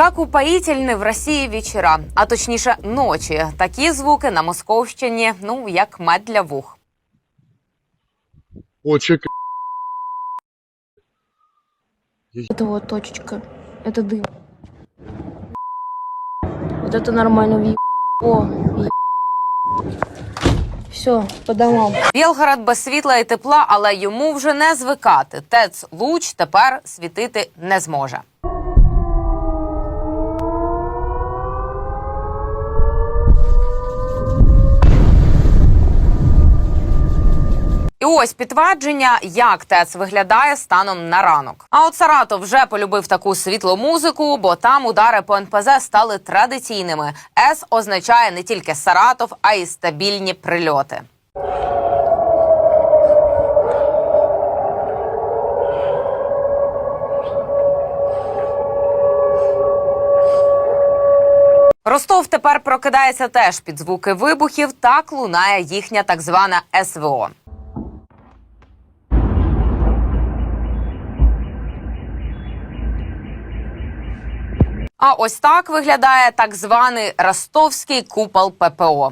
Как упоїтельні в Росії вечора, а точніше ночі. Такі звуки на Московщині, ну як мед для вух. О, чек. Это вот точечка. Это дым. Вот это нормально въеб. О, Все, по домам. Білгород без світла і тепла, але йому вже не звикати. ТЕЦ луч тепер світити не зможе. І ось підтвердження, як ТЕЦ виглядає станом на ранок. А от Саратов вже полюбив таку світлу музику, бо там удари по НПЗ стали традиційними. С означає не тільки Саратов, а й стабільні прильоти. Ростов тепер прокидається теж під звуки вибухів. Так лунає їхня так звана СВО. А ось так виглядає так званий ростовський купол ППО.